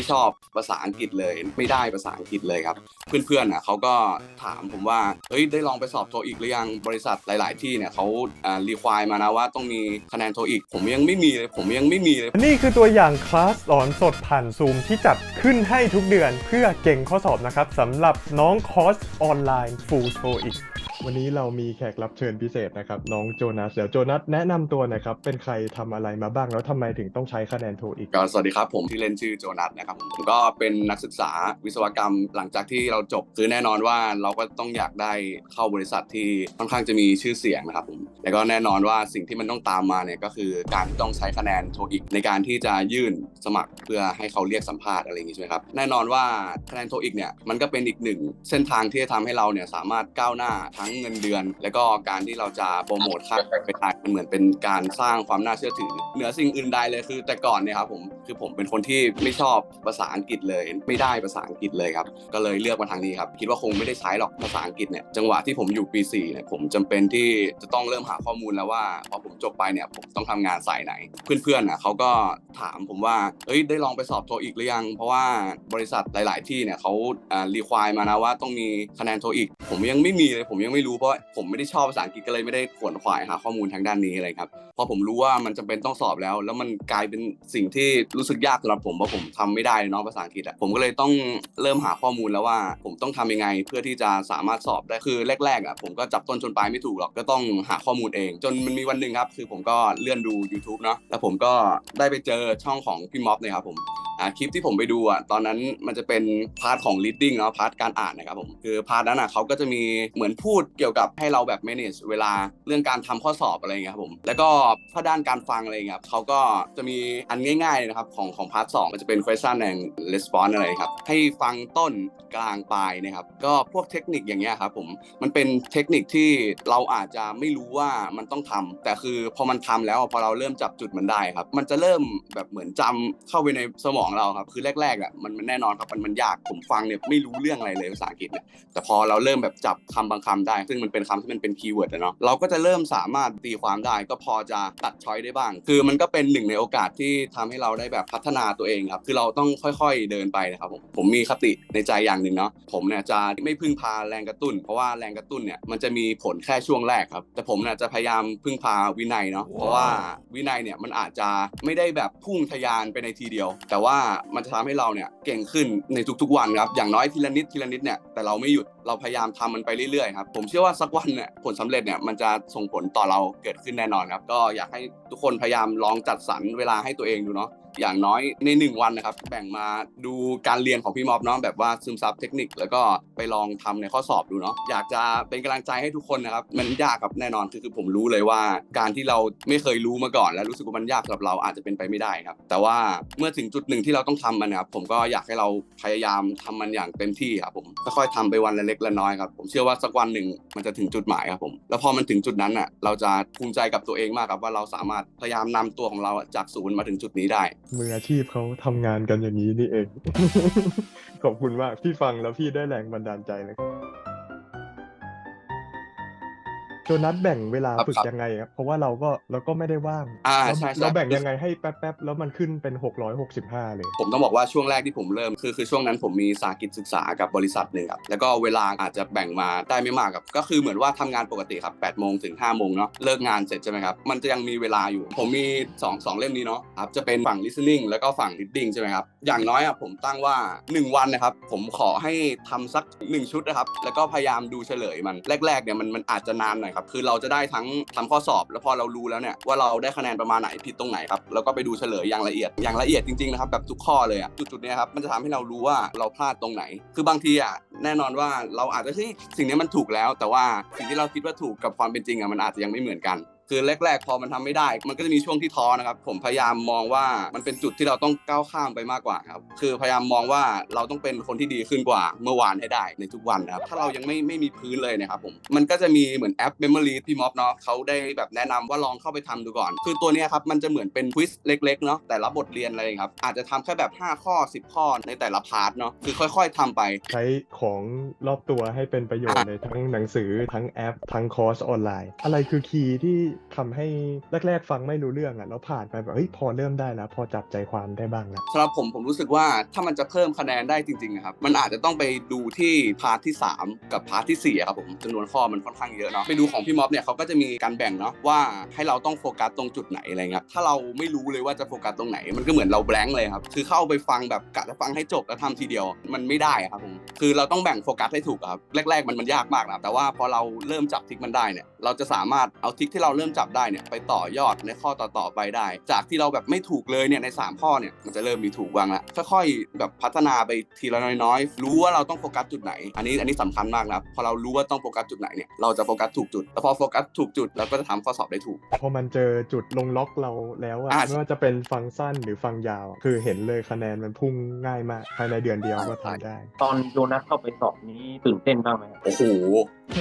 ไม่ชอบภาษาอังกฤษเลย ไม่ได้ภาษาอังกฤษเลยครับ เพื่อนๆอะเขาก็ถามผมว่าเฮ้ยได้ลองไปสอบโทอีกหรือยังบริษัทหลาย ๆ ที่เนี่ยเขาอ่ารีควายมานะว่าต้องมีคะแนนโทอีก ผมยังไม่มีเลย ผมยังไม่มีเลย นี่คือตัวอย่างคลาสสอนสดผ่านซูมที่จัดขึ้นให้ทุกเดือนเพื่อเก่งข้อสอบนะครับสำหรับน้องคอร์สออนไลน์ Full TOEIC วันนี้เรามีแขกรับเชิญพิเศษนะครับ น้องโจนัสเดี๋ยวโจนัสแนะนำตัวนะครับ เป็นใครทำอะไรมาบ้างแล้วทำไมถึงต้องใช้คะแนนโทอีกก็สวัสดีครับ ผมที่เล่นชื่อโจนัสนะครับผมผมก็เป็นนักศึกษาวิศวกรรมหลังจากที่เราจบคือแน่นอนว่าเราก็ต้องอยากได้เข้าบริษัทที่ค่อนข้างจะมีชื่อเสียงนะครับผมแล้วก็แน่นอนว่าสิ่งที่มันต้องตามมาเนี่ยก็คือการที่ต้องใช้คะแนนโทอีก ในการที่จะยื่นสมัครเพื่อให้เขาเรียกสัมภาษณ์อะไรอย่างงี้ใช่ไหมครับแน่นอนว่าคะแนนโทอีกเนี่ยมันก็เป็นอีกหนึ่งเส้นทางที่จะทำให้เราเนี่ยสามารถก้าวหน้าทั้งเงินเดือน แล้วก็การที่เราจะโปรโมทค่าไปได้มันเหมือนเป็นการสร้างความน่าเชื่อถือเหนือสิ่งอื่นใดเลยคือ แต่ก่อนเนี่ยครับผม คือผมเป็นคนที่ไม่ชอบภาษาอังกฤษเลย ไม่ได้ภาษาอังกฤษเลยครับ ก็เลยเลือกมาทางนี้ครับ คิดว่าคงไม่ได้ใช้หรอกภาษาอังกฤษเนี่ย จังหวะที่ผมอยู่ปี4เนี่ย ผมจำเป็นที่จะต้องเริ่มหาข้อมูลแล้วว่าพอผมจบไปเนี่ย ผมต้องทำงานสายไหน เพื่อนๆอะเขาก็ถามผมว่า เอ้ย ได้ลองไปสอบโทอีกหรือยัง เพราะว่าบริษัทหลาย ๆ ที่เนี่ยเขาอ่ารีควายมานะว่าต้องมีคะแนนโทอีก ผมยังไม่มีเลย ผมยังไม่รู้เพราะผมไม่ได้ชอบภาษาอังกฤษก็เลยไม่ได้ขวนขวายหาข้อมูลทางด้านนี้อะไรครับ พอผมรู้ว่ามันจำเป็นต้องสอบแล้ว แล้วมันกลายเป็นสิ่งที่รู้สึกยากสำหรับผมเพราะผมทำไม่ได้เนาะภาษาอังกฤษอะผมก็เลยต้องเริ่มหาข้อมูลแล้วว่า ผมต้องทำยังไงเพื่อที่จะสามารถสอบได้คือแรกๆอะผมก็จับต้นชนปลายไม่ถูกหรอกก็ต้องหาข้อมูลเอง จนมันมีวันหนึ่งครับ คือผมก็เลื่อนดู YouTube เนาะแล้วผมก็ได้ไปเจอช่องของพี่ม็อบเนี่ยครับผม อ่าคลิปที่ผมไปดูอะตอนนั้นมันจะเป็นพาร์ทของ reading เนาะพาร์ทการอ่านนะครับผมคือพาร์ทนั้นอะเขาก็จะมีเหมือนพูดเกี่ยวกับให้เราแบบ manage เวลาเรื่องการทำข้อสอบอะไรเงี้ยครับผมแล้วก็ถ้าด้านการฟังอะไรเงี้ยครับเขาก็จะมีอันง่ายๆนะครับของของพาร์ทสองมันจะเป็น question and response อะไรครับให้ฟังต้นกลางปลายนะครับก็พวกเทคนิคอย่างเงี้ยครับผมมันเป็นเทคนิคที่เราอาจจะไม่รู้ว่ามันต้องทำแต่คือพอมันทำแล้วพอเราเริ่มจับจุดมันได้ครับ มันจะเริ่มแบบเหมือนจำเข้าไปในสมองเราครับคือแรกๆอะมันมันแน่นอนครับมันมันยากผมฟังเนี่ยไม่รู้เรื่องอะไรเลยภาษาอังกฤษเนี่ยแต่พอเราเริ่มแบบจับคำบางคำได้ ซึ่งมันเป็นคำที่มันเป็นคีย์เวิร์ดเนาะเราก็จะเริ่มสามารถตีความได้ ก็พอจะตัดช้อยได้บ้าง คือมันก็เป็นหนึ่งในโอกาสที่ทำให้เราได้แบบพัฒนาตัวเองครับคือเราต้องค่อยๆเดินไปนะครับผมผมมีคติในใจอย่างหนึ่งเนาะผมเนี่ยจะไม่พึ่งพาแรงกระตุ้น เพราะว่าแรงกระตุ้นเนี่ยมันจะมีผลแค่ช่วงแรกครับแต่ผมเนี่ยจะพยายามพึ่งพาวินัยเนาะเพราะว่าวินัยเนี่ยมันอาจจะไม่ได้แบบพุ่งทะยานไปในทีเดียว แต่ว่ามันจะทำให้เราเนี่ยเก่งขึ้นในทุกๆวันครับอย่างน้อยทีละนิดทีละนิดเนี่ยแต่เราไม่หยุดเราพยายามทำมันไปเรื่อยๆครับผมเชื่อว่าสักวันเนี่ยผลสำเร็จเนี่ยมันจะส่งผลต่อเราเกิดขึ้นแน่นอนครับก็อยากให้ทุกคนพยายามลองจัดสรรเวลาให้ตัวเองดูเนาะอย่างน้อยในหนึ่งวันนะครับ แบ่งมาดูการเรียนของพี่มอบเนาะแบบว่าซึมซับเทคนิค แล้วก็ไปลองทำในข้อสอบดูเนาะอยากจะเป็นกำลังใจให้ทุกคนนะครับ มันยากครับแน่นอนคือคือผมรู้เลยว่า การที่เราไม่เคยรู้มาก่อน แล้วรู้สึกว่ามันยากสำหรับเราอาจจะเป็นไปไม่ได้ครับ แต่ว่าเมื่อถึงจุดหนึ่งที่เราต้องทำมันนะครับผมก็อยากให้เราพยายามทำมันอย่างเต็มที่ครับผมค่อยๆทำไปวันละเล็กละน้อยครับผมเชื่อว่าสักวันหนึ่งมันจะถึงจุดหมายครับผมแล้วพอมันถึงจุดนั้นอะเราจะภูมิใจกับตัวเองมากครับว่าเราสามารถพยายามนำตัวของเราจากศูนย์มาถึงจุดนี้ได้ มืออาชีพเขาทำงานกันอย่างนี้นี่เอง ขอบคุณมากพี่ฟังแล้วพี่ได้แรงบันดาลใจเลย จนัสแบ่งเวลาครับฝึกครับยังไงครับเพราะว่าเราก็เราก็ไม่ได้ว่างอ่าแล้วใช่ใช่เราแบ่งยังไงให้แป๊บๆแล้วมันขึ้นเป็นหกร้อยหกสิบห้าเลย ผมต้องบอกว่าช่วงแรกที่ผมเริ่มคือคือช่วงนั้นผมมีสากิจศึกษากับบริษัทหนึ่งครับแล้วก็เวลาอาจจะแบ่งมาได้ไม่มากครับก็คือเหมือนว่าทำงานปกติครับ8โมงถึง5โมงเนาะเลิกงานเสร็จใช่ไหมครับมันจะยังมีเวลาอยู่ ผมมี2 2เล่มนี้เนาะครับจะเป็นฝั่ง listening แล้วก็ฝั่ง reading ใช่ไหมครับอย่างน้อยอะผมตั้งว่า 1 วันนะครับผมขอให้ทำสัก 1 ชุดนะครับแล้วก็พยายามดูเฉลยมันแรกๆเนี่ยมันมันอาจจะนานหน่อยครับคือเราจะได้ทั้งทำข้อสอบ แล้วพอเรารู้แล้วเนี่ยว่าเราได้คะแนนประมาณไหนผิดตรงไหนครับแล้วก็ไปดูเฉลยอย่างละเอียดอย่างละเอียดจริงๆนะครับแบบทุกข้อเลยอะจุดๆเนี้ยครับมันจะทำให้เรารู้ว่าเราพลาดตรงไหน คือบางทีอะแน่นอนว่าเราอาจจะเฮ้ยสิ่งนี้มันถูกแล้ว แต่ว่าสิ่งที่เราคิดว่าถูกกับความเป็นจริงอะมันอาจจะยังไม่เหมือนกัน คือแรก ๆ พอมันทำไม่ได้ มันก็จะมีช่วงที่ท้อนะครับ ผมพยายามมองว่ามันเป็นจุดที่เราต้องก้าวข้ามไปมากกว่าครับ คือพยายามมองว่าเราต้องเป็นคนที่ดีขึ้นกว่าเมื่อวานให้ได้ในทุกวันนะครับ ถ้าเรายังไม่ไม่มีพื้นเลยนะครับผม มันก็จะมีเหมือนแอป Memory พี่ม็อบเนาะเขาได้แบบแนะนำว่าลองเข้าไปทำดูก่อน คือตัวเนี้ยครับมันจะเหมือนเป็นควิสเล็กๆเนาะแต่ละบทเรียนอะไรครับ อาจจะทำแค่แบบ 5 ข้อ 10 ข้อในแต่ละพาร์ทเนาะ คือค่อย ๆทำไป ใช้ของรอบตัวให้เป็นประโยชน์ในทั้งหนังสือทั้งแอป ทั้งคอร์สออนไลน์ อะไรคือคีย์ที่ทำให้แรกๆ ฟังไม่รู้เรื่องอะแล้วผ่านไปแบบเฮ้ยพอเริ่มได้แล้ว พอจับใจความได้บ้างแล้วสำหรับผมผมรู้สึกว่าถ้ามันจะเพิ่มคะแนนได้จริงๆครับมันอาจจะต้องไปดูที่พาร์ทที่ 3 กับพาร์ทที่4ครับผมจำนวนข้อมันค่อนข้างเยอะเนาะไปดูของพี่ม็อบเนี่ยเขาก็จะมีการแบ่งเนาะว่าให้เราต้องโฟกัสตรงจุดไหนอะไรเงี้ยถ้าเราไม่รู้เลยว่าจะโฟกัสตรงไหน มันก็เหมือนเราแบงค์เลยครับคือเข้าไปฟังแบบกะจะฟังให้จบแล้วทำทีเดียวมันไม่ได้ครับผมคือเราต้องแบ่งโฟกัสให้ถูกครับแรก ๆ มันมันยากมากนะแต่ว่าพอเราเริ่มจับทิกมันได้เนี่ยเราจะสามารถเอาทิกที่เราเริ่มจับได้เนี่ยไปต่อยอดในข้อต่อๆไปได้ จากที่เราแบบไม่ถูกเลยเนี่ยในสามข้อเนี่ยมันจะเริ่มมีถูกบ้างละค่อยๆแบบพัฒนาไปทีละน้อยๆ รู้ว่าเราต้องโฟกัสจุดไหน อันนี้อันนี้สำคัญมากนะครับพอเรารู้ว่าต้องโฟกัสจุดไหนเนี่ยเราจะโฟกัสถูกจุดแล้วพอโฟกัสถูกจุดเราก็จะทำข้อสอบได้ถูก พอมันเจอจุดลงล็อกเราแล้วอะอ่าไม่ว่าจะเป็นฟังสั้นหรือฟังยาวอะคือเห็นเลยคะแนนมันพุ่งง่ายมากภายในเดือนเดียวก็ทำได้ ตอนโดนัทเข้าไปสอบนี้ตื่นเต้นบ้างไหมครับโอ้โห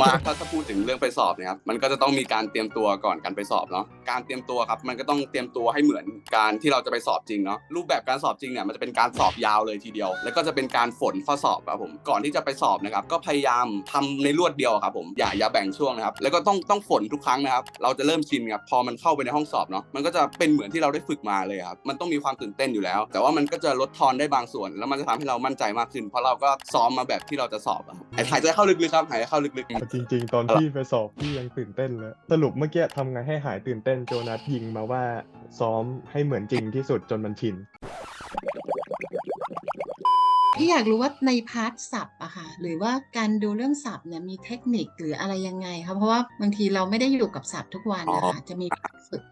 มาถ้าถ้าพูดถึงเรื่องไปสอบนะครับ มันก็จะต้องมีการเตรียมตัวก่อนการไปสอบเนาะ การเตรียมตัวครับ มันก็ต้องเตรียมตัวให้เหมือนการที่เราจะไปสอบจริงเนาะ รูปแบบการสอบจริงเนี่ย มันจะเป็นการสอบยาวเลยทีเดียว แล้วก็จะเป็นการฝนข้อสอบครับผม ก่อนที่จะไปสอบนะครับ ก็พยายามทำในรวดเดียวครับผม อย่าอย่าแบ่งช่วงนะครับ แล้วก็ต้องต้องฝนทุกครั้งนะครับ เราจะเริ่มชินครับ พอมันเข้าไปในห้องสอบเนาะ มันก็จะเป็นเหมือนที่เราได้ฝึกมาเลยครับ มันต้องมีความตื่นเต้นอยู่แล้ว แต่ว่ามันก็จะลดทอนได้บางส่วน แล้วมันจะทำให้เรามั่นใจมากขึ้น เพราะเราก็ซ้อมมาแบบที่เราจะสอบครับหายใจเข้าลึกๆครับหายใจเข้าลึกๆจริง ๆ ตอนที่ไปสอบพี่ยังตื่นเต้นเลย สรุปเมื่อกี้ทำไงให้หายตื่นเต้นโจนัสยิงมาว่าซ้อมให้เหมือนจริงที่สุดจนมันชิน พี่อยากรู้ว่าในพาร์ทศัพท์อะค่ะ หรือว่าการดูเรื่องศัพท์เนี่ยมีเทคนิคหรืออะไรยังไงคะเพราะว่าบางทีเราไม่ได้อยู่กับศัพท์ทุกวันนะคะจะมีฝึก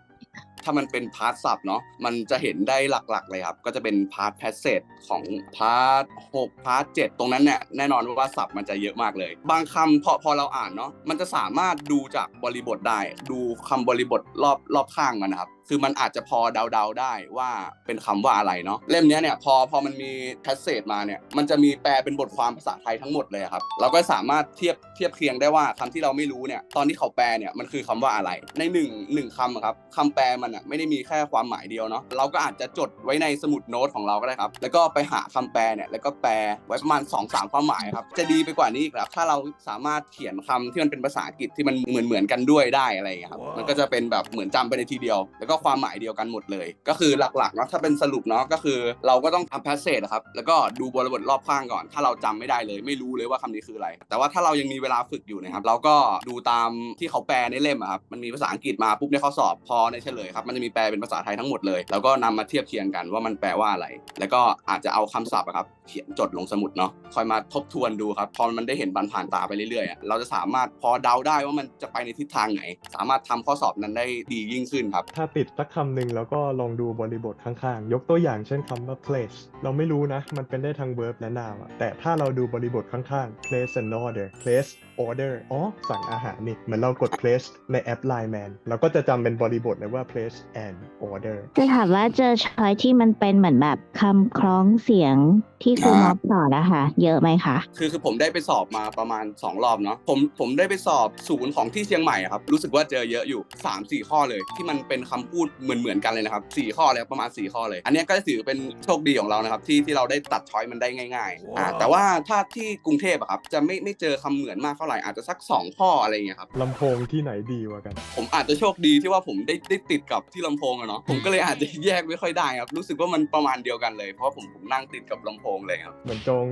ถ้ามันเป็นพาร์ทสับเนาะมันจะเห็นได้หลักๆเลยครับ ก็จะเป็นพาร์ทแพสเซจของพาร์ทหกพาร์ทเจ็ดตรงนั้นเนี่ยแน่นอนว่าสับมันจะเยอะมากเลย บางคำพอพอเราอ่านเนาะมันจะสามารถดูจากบริบทได้ ดูคำบริบทรอบรอบข้างมันนะครับ คือมันอาจจะพอเดาๆได้ว่าเป็นคำว่าอะไรเนาะเล่มเนี้ยเนี่ยพอพอมันมีแพสเซจมาเนี่ยมันจะมีแปลเป็นบทความภาษาไทยทั้งหมดเลยครับเราก็สามารถเทียบเทียบเคียงได้ว่าคำที่เราไม่รู้เนี่ยตอนที่เขาแปลเนี่ยมันคือคำว่าอะไร ในหนึ่งหนึ่งคำอะครับคำแปลมันอะไม่ได้มีแค่ความหมายเดียวเนาะเราก็อาจจะจดไว้ในสมุดโน้ตของเราก็ได้ครับแล้วก็ไปหาคำแปลเนี่ยแล้วก็แปลไว้ประมาณ2อสามความหมายครับจะดีไปกว่านี้อีกครับถ้าเราสามารถเขียนคำที่มันเป็นภาษาอังกฤษที่มันเหมือนเหมือนๆกันด้วยได้อะไรอย่างเงี้ยครับมันก็จะเป็นแบบเหมือนจำไปในทีเดียว แล้วก็ความหมายเดียวกันหมดเลย ก็คือหลักๆเนาะถ้าเป็นสรุปเนาะก็คือ เราก็ต้องทำแพสเซจครับแล้วก็ดูบริบทรอบข้างก่อน ถ้าเราจำไม่ได้เลย ไม่รู้เลยว่าคำนี้คืออะไร แต่ว่าถ้าเรายังมีเวลาฝึกอยู่นะครับเราก็ดูตามที่เขาแปลในเล่มอะครับมันมีภาษาอังกฤษมาปุ๊บในข้อสอบพอในเฉลยครับมันจะมีแปลเป็นภาษาไทยทั้งหมดเลย แล้วก็นำมาเทียบเคียงกันว่ามันแปลว่าอะไร แล้วก็อาจจะเอาคำศัพท์อะครับเขียนจดลงสมุดเนาะคอยมาทบทวนดูครับพอมันได้เห็นบันผ่านตาไปเรื่อยๆเราจะสามารถพอเดาได้ว่ามันจะไปในทิศทางไหน สามารถทำข้อสอบนั้นได้ดียิ่งขึ้นครับ ถ้าติดสักคำหนึ่งแล้วก็ลองดูบริบทข้างๆ ยกตัวอย่างเช่นคำว่า place เราไม่รู้นะ มันเป็นได้ทั้ง verb และ noun แต่ถ้าเราดูบริบทข้างๆ place and order place order อ๋อ สั่งอาหารนี่ เหมือนเรากด place ในแอป Line Man เราก็จะจำเป็นบริบทเลยว่า place and order จะถามว่าเจอช้อยที่มันเป็นเหมือนแบบคำคล้องเสียงที่ครูอ่าม็อบสอนนะคะเยอะไหมคะคือคือผมได้ไปสอบมาประมาณ 2 รอบเนาะผมผมได้ไปสอบศูนย์ของที่เชียงใหม่อะครับรู้สึกว่าเจอเยอะอยู่ 3 4 ข้อเลยที่มันเป็นคำพูดเหมือนเหมือนๆกันเลยนะครับ4ข้อเลยครับประมาณ 4 ข้อเลย อันเนี้ยก็ถือเป็นโชคดีของเรานะครับที่ที่เราได้ตัดช้อยมันได้ง่ายๆอ่าแต่ว่าถ้าที่กรุงเทพอะครับจะไม่ไม่เจอคำเหมือนมากเท่าไหร่อาจจะสัก 2 ข้ออะไรอย่างเงี้ยครับลำโพงที่ไหนดีกว่ากัน ผมอาจจะโชคดีที่ว่าผมได้ได้ติดกับที่ลำโพงอะเนาะผมก็เลยอาจจะแยกไม่ค่อยได้ครับรู้สึกว่ามันประมาณเดียวกันเลยเพราะว่าผมผมนั่งติดกับลำโพงเลยครับเหมือนจอง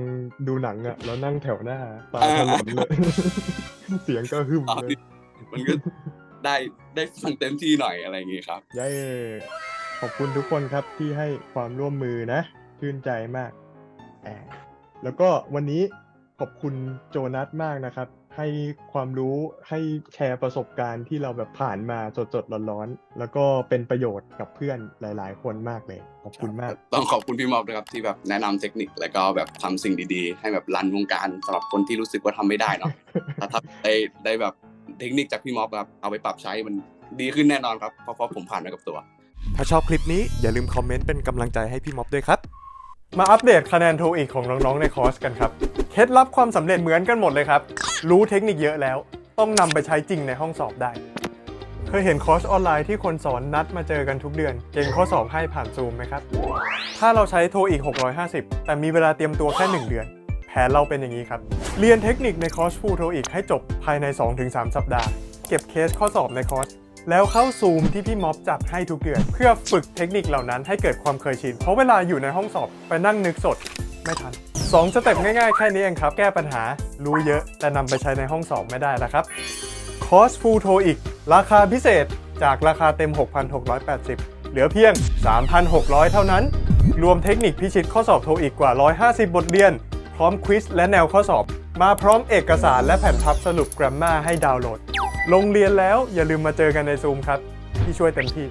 ดูหนังอะแล้วนั่งแถวหน้าตาถลนเลย เสียงก็หึมอ๋อเลยมันก็ได้ได้ฟังเต็มที่หน่อยอะไรอย่างงี้ครับเย้ขอบคุณทุกคนครับที่ให้ความร่วมมือนะชื่นใจมากแอบแล้วก็วันนี้ขอบคุณโจนัสมากนะครับ ให้ความรู้ให้แชร์ประสบการณ์ที่เราแบบผ่านมาสดๆร้อนๆแล้วก็เป็นประโยชน์กับเพื่อนหลาย ๆ คนมากเลย ขอบคุณมาก ต้องขอบคุณพี่มอบนะครับที่แบบแนะนำเทคนิคแล้วก็แบบทำสิ่งดีๆ ให้แบบรันวงการสำหรับคนที่รู้สึกว่าทำไม่ได้เนาะถ้าถ้าได้ได้แบบเทคนิคจากพี่มอบครับเอาไปปรับใช้มันดีขึ้นแน่นอนครับเพราะเพราะผมผ่านมากับตัว ถ้าชอบคลิปนี้อย่าลืมคอมเมนต์เป็นกำลังใจให้พี่ม็อบด้วยครับ มาอัปเดตคะแนนโทอีกของน้องๆในคอร์สกันครับ เคล็ดลับความสำเร็จเหมือนกันหมดเลยครับ รู้เทคนิคเยอะแล้ว ต้องนำไปใช้จริงในห้องสอบได้ เคยเห็นคอร์สออนไลน์ที่คนสอนนัดมาเจอกันทุกเดือน เก่งข้อสอบให้ผ่านซูมไหมครับ ถ้าเราใช้โทอีก 650 แต่มีเวลาเตรียมตัวแค่ 1 เดือน แผนเราเป็นอย่างนี้ครับ เรียนเทคนิคในคอร์สฟูโทอีกให้จบภายใน 2-3 สัปดาห์ เก็บเคสข้อสอบในคอร์ส แล้วเข้าซูมที่พี่ม็อบจัดให้ทุกเดือน เพื่อฝึกเทคนิคเหล่านั้นให้เกิดความเคยชิน เพราะเวลาอยู่ในห้องสอบไปนั่งนึกสดไม่ทันสองสเต็ปง่ายๆ แค่นี้เองครับ แก้ปัญหารู้เยอะ แต่นำไปใช้ในห้องสอบไม่ได้แล้วครับคอร์สฟูโทอีกราคาพิเศษจากราคาเต็ม 6,680 เหลือเพียง 3,600 เท่านั้น รวมเทคนิคพิชิตข้อสอบโทอีกกว่า 150 บทเรียน พร้อมควิสและแนวข้อสอบ มาพร้อมเอกสารและแผ่นพับสรุปกราฟมาให้ดาวน์โหลด ลงเรียนแล้วอย่าลืมมาเจอกันในซูมครับที่ช่วยเต็มที่